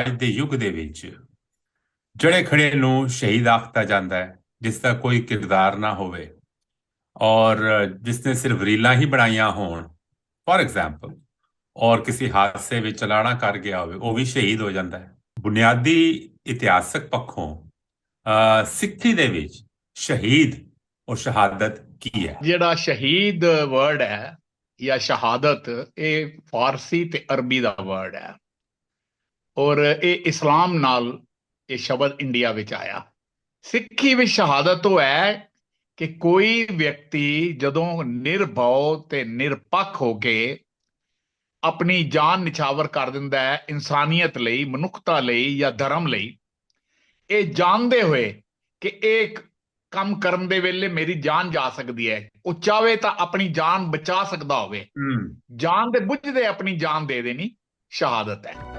ਅੱਜ ਦੇ ਯੁੱਗ ਦੇ ਵਿੱਚ ਜੜੇ ਖੜੇ ਨੂੰ ਸ਼ਹੀਦ ਆਖਤਾ ਜਾਂਦਾ ਹੈ ਜਿਸ ਦਾ ਕੋਈ ਕਿਰਦਾਰ ਨਾ ਹੋਵੇ ਔਰ ਜਿਸ ਨੇ ਸਿਰਫ ਰੀਲਾਂ ਹੀ ਬਣਾਈਆਂ ਹੋਣ ਫੋਰ ਐਗਜ਼ਾਮਪਲ ਔਰ ਕਿਸੇ ਹਾਦਸੇ ਵਿੱਚ ਚਲਾਣਾ ਕਰ ਗਿਆ ਹੋਵੇ ਉਹ ਵੀ ਸ਼ਹੀਦ ਹੋ ਜਾਂਦਾ ਹੈ। ਬੁਨਿਆਦੀ ਇਤਿਹਾਸਕ ਪੱਖੋਂ ਅ, ਸਿੱਖੀ ਦੇ ਵਿੱਚ ਸ਼ਹੀਦ ਔਰ ਸ਼ਹਾਦਤ ਕੀ ਹੈ? ਜਿਹੜਾ ਸ਼ਹੀਦ ਵਰਡ ਹੈ ਜਾਂ ਸ਼ਹਾਦਤ ਇਹ ਫਾਰਸੀ ਤੇ ਅਰਬੀ ਦਾ ਵਰਡ ਹੈ। ਔਰ ਇਹ ਇਸਲਾਮ ਨਾਲ ਇਹ ਸ਼ਬਦ ਇੰਡੀਆ ਵਿੱਚ ਆਇਆ। ਸਿੱਖੀ ਵਿੱਚ ਸ਼ਹਾਦਤ ਉਹ ਹੈ ਕਿ ਕੋਈ ਵਿਅਕਤੀ ਜਦੋਂ ਨਿਰਭਉ ਤੇ ਨਿਰਪੱਖ ਹੋ ਕੇ ਆਪਣੀ ਜਾਨ ਨਿਛਾਵਰ ਕਰ ਦਿੰਦਾ ਹੈ ਇਨਸਾਨੀਅਤ ਲਈ ਮਨੁੱਖਤਾ ਲਈ ਜਾਂ ਧਰਮ ਲਈ ਇਹ ਜਾਣਦੇ ਹੋਏ ਕਿ ਇਹ ਕੰਮ ਕਰਨ ਦੇ ਵੇਲੇ ਮੇਰੀ ਜਾਨ ਜਾ ਸਕਦੀ ਹੈ। ਉਹ ਚਾਹੇ ਤਾਂ ਆਪਣੀ ਜਾਨ ਬਚਾ ਸਕਦਾ ਹੋਵੇ। ਜਾਨ ਦੇ ਬੁੱਝਦੇ ਆਪਣੀ ਜਾਨ ਦੇ ਦੇਣੀ ਸ਼ਹਾਦਤ ਹੈ।